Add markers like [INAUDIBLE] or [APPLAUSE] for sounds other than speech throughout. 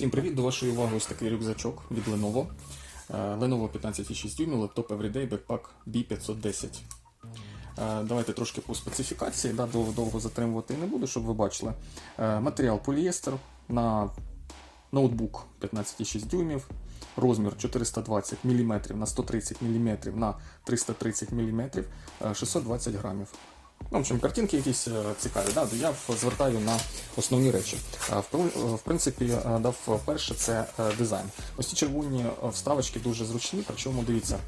Всім привіт! До вашої уваги ось такий рюкзачок від Lenovo. Е, Lenovo 15,6 дюймів, лептоп Everyday Backpack B510. Е, Давайте трошки по специфікації, да, довго, затримувати не буду, щоб ви бачили. Е, Матеріал полієстер на ноутбук 15,6 дюймів, розмір 420 мм на 130 мм на 330 мм, е, 620 грамів. Ну, в общем, картинки якісь е, цікаві, да? я звертаю на основні речі. Е, В, принципі, е, дав перше це е, дизайн. Ось ці червоні е, вставочки дуже зручні, причому дивіться,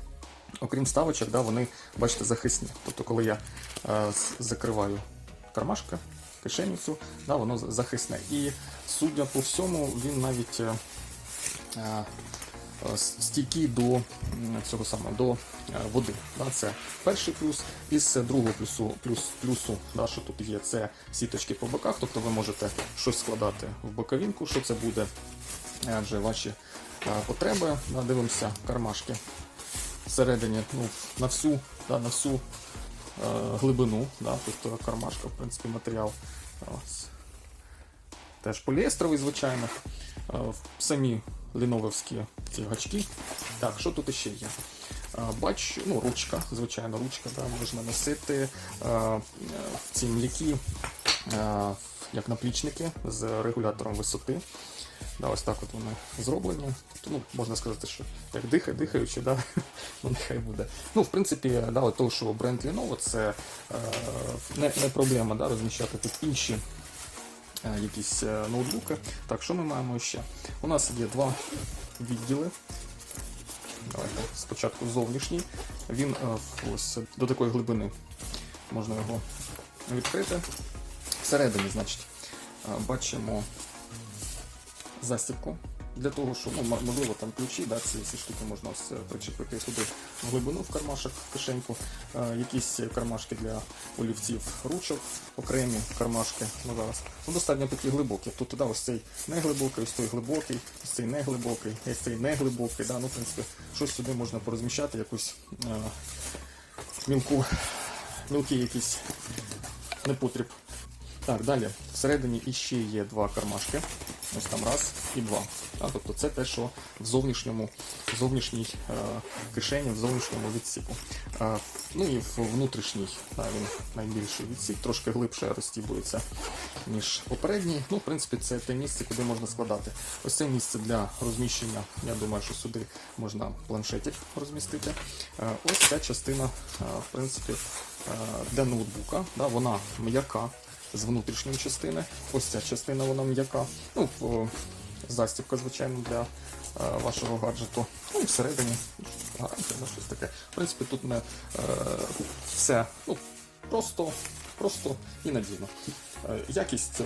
окрім вставочок, да, вони, бачите, захисні. Тобто, коли я е, закриваю кармашки, кишеницю, да, воно захисне. І судя по всьому, він навіть. е, е, стійкий до м, цього самого до е, води. Це перший плюс. Із другого плюсу, плюс, плюсу, да, що тут є, це сіточки по боках, тобто ви можете щось складати в боковинку, що це буде е, вже ваші потреби. Дивимося кармашки всередині ну, на всю, да, на всю е, глибину. Да, тобто кармашка, в принципі, матеріал. Ось. Теж поліестровий, звичайно. Самі ліновські ці гачки. Так, що тут ще є? Е, Бач, ну, ручка, звичайно, ручка, да, можна носити в ці е, як наплічники з регулятором висоти. Да, ось так от вони зроблені. Тобто, ну, можна сказати, що як дихає, дихаючи, да, [LAUGHS] ну нехай буде. Ну, в принципі, да, того, що бренд Lenovo, це е, не, не проблема да, розміщати тут інші якісь е, ноутбуки. Так, що ми маємо ще? У нас є два відділи. Давайте спочатку зовнішній. Він е, ось до такої глибини можна його відкрити. Всередині, значить, е, бачимо застібку. Для того, що ну, можливо там ключі, да, ці, ці штуки можна е, причепити сюди в глибину в кармашок, в кишеньку. Е, якісь кармашки для олівців ручок, окремі кармашки. Ну, зараз. Ну, достатньо такі глибокі. Тут туди ось цей неглибокий, ось той глибокий, ось цей неглибокий, ось цей неглибокий. Да? Ну, в принципі, щось сюди можна порозміщати, якусь е, мілку, мілкий якийсь непотріб. Так, далі. Всередині іще є два кармашки. Ось там раз і два. А, тобто це те, що в зовнішньому, в зовнішній е, кишені, в зовнішньому відсіку. Е, ну і в внутрішній да, він найбільший відсік, трошки глибше розстібується, ніж попередній. Ну, в принципі, це те місце, куди можна складати. Ось це місце для розміщення. Я думаю, що сюди можна планшетик розмістити. Е, ось ця частина, е, в принципі, е, для ноутбука. Да, вона м'яка з внутрішньої частини. Ось ця частина вона м'яка. Ну, застібка, звичайно, для е, вашого гаджету. Ну і всередині гарантія, ну, щось таке. В принципі, тут не все ну, просто, просто і надійно. Е, Якість е,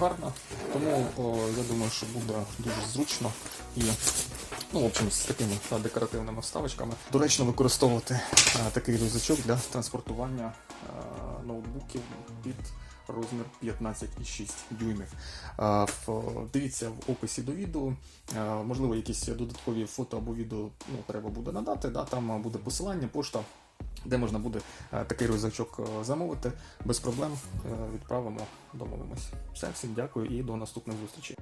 гарна, тому я думаю, що буде дуже зручно і ну, в общем, з такими та, декоративними вставочками. Доречно використовувати такий рюкзачок для транспортування ноутбуків під розмір 15,6 дюймів. Дивіться в описі до відео. Можливо, якісь додаткові фото або відео ну, треба буде надати. Да? Там буде посилання, пошта. Де можна буде такий рюкзачок замовити без проблем, відправимо, домовимось. Все, всім дякую і до наступних зустрічей.